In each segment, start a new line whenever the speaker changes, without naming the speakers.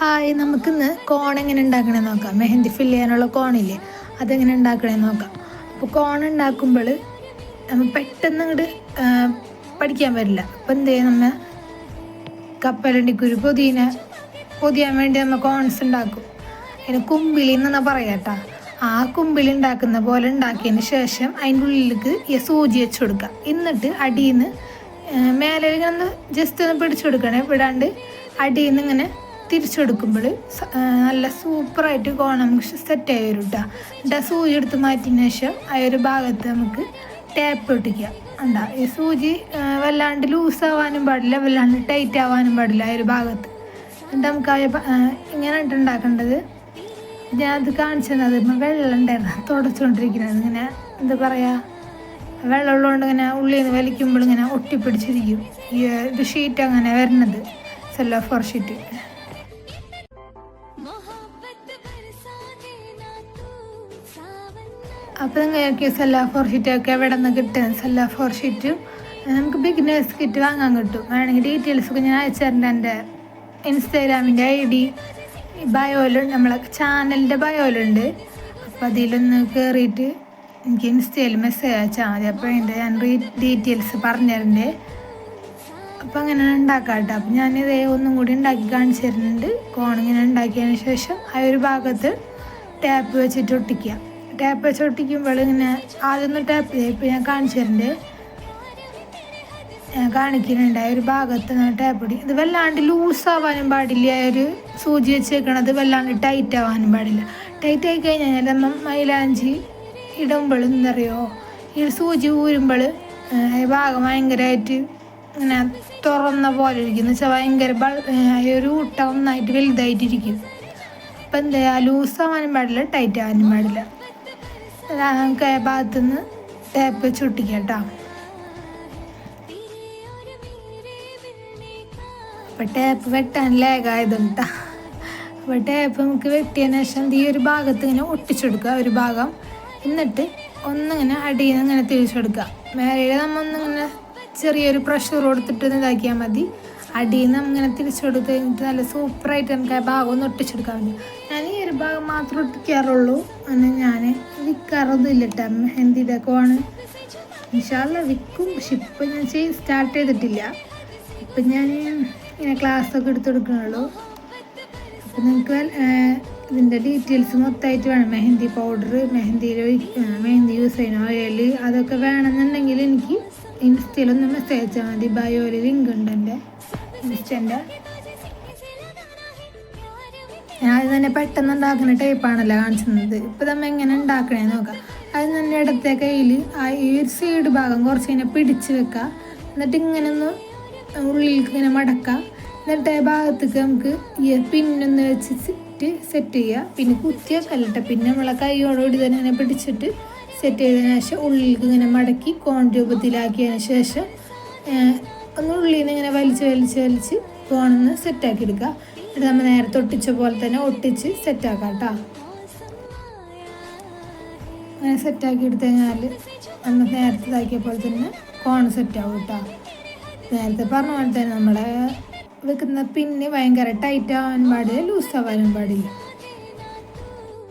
Hi നമുക്കിന്ന് കോൺ എങ്ങനെ ഉണ്ടാക്കണേ നോക്കാം. മെഹന്തി ഫില്ല് ചെയ്യാനുള്ള കോണില്ലേ അതെങ്ങനെ ഉണ്ടാക്കണേ നോക്കാം. അപ്പോൾ കോൺ ഉണ്ടാക്കുമ്പോൾ നമ്മൾ പെട്ടെന്ന് ഇങ്ങോട്ട് പഠിക്കാൻ പറ്റില്ല അപ്പം എന്ത് ചെയ്യും നമ്മൾ കപ്പലണ്ടിക്കുരു പൊതിന പൊതിയാൻ വേണ്ടി നമ്മൾ കോൺസ് ഉണ്ടാക്കും. അതിന് കുമ്പിളി എന്നാ പറയാം കേട്ടോ. ആ കുമ്പിളി ഉണ്ടാക്കുന്ന പോലെ ഉണ്ടാക്കിയതിന് ശേഷം അതിന്റെ ഉള്ളിലേക്ക് ഈ സൂചി വെച്ച് കൊടുക്കുക. എന്നിട്ട് അടിയിൽ നിന്ന് മേലെ ഇങ്ങനെ ഒന്ന് ജസ്റ്റ് ഒന്ന് പിടിച്ചു കൊടുക്കണേ. വിടാണ്ട് അടിയിൽ നിന്ന് ഇങ്ങനെ തിരിച്ചെടുക്കുമ്പോൾ നല്ല സൂപ്പറായിട്ട് കോണം നമുക്ക് ആയി വരും കേട്ടോ എന്നിട്ട് ആ സൂചി എടുത്ത് മാറ്റിയതിന് ശേഷം ആ ഒരു ഭാഗത്ത് നമുക്ക് ടാപ്പ് ഒട്ടിക്കുക ഉണ്ടാ ഈ സൂചി വല്ലാണ്ട് ലൂസ് ആവാനും പാടില്ല വല്ലാണ്ട് ടൈറ്റ് ആവാനും പാടില്ല ആ ഒരു ഭാഗത്ത്. എന്നിട്ട് നമുക്ക് ആ ഇങ്ങനെ ഉണ്ടാക്കേണ്ടത്. ഞാൻ കാണിച്ചു തന്നത് ഇപ്പം വെള്ളം ഉണ്ടായിരുന്നു തുടച്ചുകൊണ്ടിരിക്കുന്നത് ഇങ്ങനെ എന്താ പറയുക വെള്ളമുള്ളതുകൊണ്ട് ഇങ്ങനെ ഉള്ളിൽ നിന്ന് വലിക്കുമ്പോൾ ഇങ്ങനെ ഒട്ടിപ്പിടിച്ചിരിക്കും. ഈ ഒരു ഷീറ്റ് അങ്ങനെ വരുന്നത് സെല്ലോ ഫോർ ഷീറ്റ് അപ്പോൾ നിങ്ങൾക്ക് സെല്ലാ ഫോർ ഷീറ്റ് ഒക്കെ എവിടെ നിന്ന് കിട്ടും? സെല്ലാ ഫോർ ഷീറ്റും. നമുക്ക് ബിഗിനേഴ്സ് കിറ്റ് വാങ്ങാൻ കിട്ടും. വേണമെങ്കിൽ ഡീറ്റെയിൽസ് ഒക്കെ ഞാൻ അയച്ചു എന്റെ ഇൻസ്റ്റാഗ്രാമിന്റെ ഐ ഡി ബയോയിലുണ്ട് നമ്മളെ ചാനലിന്റെ ബയോയിലുണ്ട് അപ്പോൾ അതിലൊന്ന് കയറിയിട്ട് എനിക്ക് ഇൻസ്റ്റയിൽ മെസ്സേജ് അയച്ചാൽ മതി. അപ്പോൾ അതിന്റെ ഞാൻ റീ ഡീറ്റെയിൽസ് പറഞ്ഞു തരണ്ടേ. അപ്പോൾ അങ്ങനെ ഉണ്ടാക്കാം കേട്ടോ അപ്പം ഞാനിത് ഒന്നും കൂടി ഉണ്ടാക്കി കാണിച്ചു തരുന്നുണ്ട്. കോണിങ്ങനെ ഉണ്ടാക്കിയതിന് ശേഷം ആ ഒരു ഭാഗത്ത് ടാപ്പ് വെച്ചിട്ട് ഒട്ടിക്കുക. ടാപ്പ് വെച്ച് ഒട്ടിക്കുമ്പോൾ ഇങ്ങനെ ആദ്യമൊന്നും ടാപ്പ് ചെയ്ത് ഞാൻ കാണിച്ചു തരുന്നുണ്ട് ഞാൻ കാണിക്കുന്നുണ്ട്. ഒരു ഭാഗത്ത് ടാപ്പ് ഇടി. ഇത് വല്ലാണ്ട് ലൂസ് ആവാനും പാടില്ല. ഒരു സൂചി വെച്ചേക്കണത് വല്ലാണ്ട് ടൈറ്റ് ആവാനും പാടില്ല. ടൈറ്റ് ആയി കഴിഞ്ഞാൽ നമ്മൾ മൈലാഞ്ചി ഇടുമ്പോൾ എന്തറിയോ ഈ സൂചി ഊരുമ്പോൾ ഈ ഭാഗം ഭയങ്കരമായിട്ട് ഇങ്ങനെ തുറന്ന പോലെ ഇരിക്കും. എന്ന് വെച്ചാൽ ഭയങ്കര ഒരു ഊട്ട ഒന്നായിട്ട് വലുതായിട്ടിരിക്കും. അപ്പം എന്താ ലൂസ് ആവാനും പാടില്ല ടൈറ്റ് ആവാനും പാടില്ല. ഭാഗത്തു നിന്ന് ടേപ്പ് വെച്ച് കേട്ടോ അപ്പോൾ ടേപ്പ് വെട്ടാൻ ലേഗായതുണ്ട് അപ്പൊ ടേപ്പ് നമുക്ക് വെട്ടിയതിന് ശേഷം ഈ ഒരു ഭാഗത്ത് ഇങ്ങനെ ഒട്ടിച്ചെടുക്കുക ഒരു ഭാഗം. എന്നിട്ട് ഒന്നിങ്ങനെ അടിയിൽ നിന്ന് ഇങ്ങനെ തിരിച്ചെടുക്കുക. മേലെ നമ്മൾ ഒന്നിങ്ങനെ ചെറിയൊരു പ്രഷർ കൊടുത്തിട്ട് ഇതാക്കിയാൽ മതി. അടിയിൽ നിന്ന് ഇങ്ങനെ തിരിച്ചെടുത്ത് കഴിഞ്ഞിട്ട് നല്ല സൂപ്പറായിട്ട് നമുക്ക് ആ ഭാഗം ഒന്ന് ഒട്ടിച്ചെടുക്കാൻ പറ്റും. ഞാൻ ഭാഗം മാത്രം ഒട്ടിക്കാറുള്ളൂ. അങ്ങനെ ഞാൻ വിൽക്കാറൊന്നുമില്ല കേട്ടോ മെഹന്തിയുടെ കോണ് ഇൻഷാല്ല വിൽക്കും പക്ഷെ ഇപ്പം ഞാൻ ചെയ്ത് സ്റ്റാർട്ട് ചെയ്തിട്ടില്ല. ഇപ്പം ഞാൻ ഇങ്ങനെ ക്ലാസ്സൊക്കെ എടുത്ത് കൊടുക്കണുള്ളൂ. അപ്പം നിങ്ങൾക്ക് ഇതിന്റെ ഡീറ്റെയിൽസ് മൊത്തമായിട്ട് വേണം. മെഹന്തി പൗഡർ മെഹന്തിയിൽ മെഹന്തി യൂസ് ചെയ്യണ ഓയിൽ അതൊക്കെ വേണമെന്നുണ്ടെങ്കിൽ എനിക്ക് ഇൻസ്റ്റയിലൊന്ന് മെസ്സേജ് അയച്ചാൽ മതി. ബയോയിൽ ലിങ്ക് ഉണ്ട് എന്റെ ഇൻസ്റ്റന്റെ. ഞാൻ അത് തന്നെ പെട്ടെന്ന് ഉണ്ടാക്കുന്ന ടൈപ്പാണല്ലോ കാണിച്ചത് ഇപ്പം നമ്മൾ എങ്ങനെ ഉണ്ടാക്കണേ നോക്കാം. അത് തന്നെ ഇടത്തെ കയ്യിൽ ആ ഈ ഒരു സൈഡ് ഭാഗം കുറച്ച് ഇങ്ങനെ പിടിച്ച് വെക്കുക എന്നിട്ട് ഇങ്ങനെ ഒന്ന് ഉള്ളിലേക്ക് ഇങ്ങനെ മടക്കുക എന്നിട്ട് ആ ഭാഗത്തേക്ക് നമുക്ക് ഈ പിന്നൊന്ന് വെച്ചിട്ട് സെറ്റ് ചെയ്യുക പിന്നെ കുത്തിയ കുത്തിയൊക്കെ പിന്നെ നമ്മളെ കൈയോടുകൂടി തന്നെ ഇങ്ങനെ പിടിച്ചിട്ട് സെറ്റ് ചെയ്തതിന് ശേഷം ഉള്ളിലേക്ക് ഇങ്ങനെ മടക്കി കോൺ രൂപത്തിലാക്കിയതിന് ശേഷം ഒന്ന് ഉള്ളിൽ നിന്ന് ഇങ്ങനെ വലിച്ച് വലിച്ച് വലിച്ച് കോണിന്ന് സെറ്റാക്കി എടുക്കുക എന്നിട്ട് നമ്മൾ നേരത്തെ ഒട്ടിച്ച പോലെ തന്നെ ഒട്ടിച്ച് സെറ്റാക്കാം കേട്ടോ അങ്ങനെ സെറ്റാക്കി എടുത്തു കഴിഞ്ഞാൽ നമ്മൾ നേരത്തെ ഇതാക്കിയ പോലെ തന്നെ കോൺ സെറ്റാവും കേട്ടോ നേരത്തെ പറഞ്ഞ പോലെ തന്നെ നമ്മളെ വെക്കുന്ന പിന്നെ ഭയങ്കര ടൈറ്റ് ആവാൻ പാടില്ല ലൂസ് ആവാനും പാടില്ല.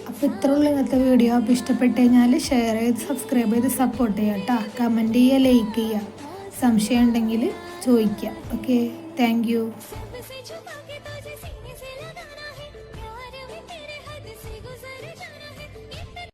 അപ്പോൾ ഇത്ര ഉള്ള ഇന്നത്തെ വീഡിയോ അപ്പോൾ ഇഷ്ടപ്പെട്ട് കഴിഞ്ഞാൽ ഷെയർ ചെയ്ത് സബ്സ്ക്രൈബ് ചെയ്ത് സപ്പോർട്ട് ചെയ്യുക കേട്ടോ കമന്റ് ചെയ്യുക ലൈക്ക് ചെയ്യുക സംശയം ഉണ്ടെങ്കിൽ ചോദിക്കുക ഓക്കെ താങ്ക്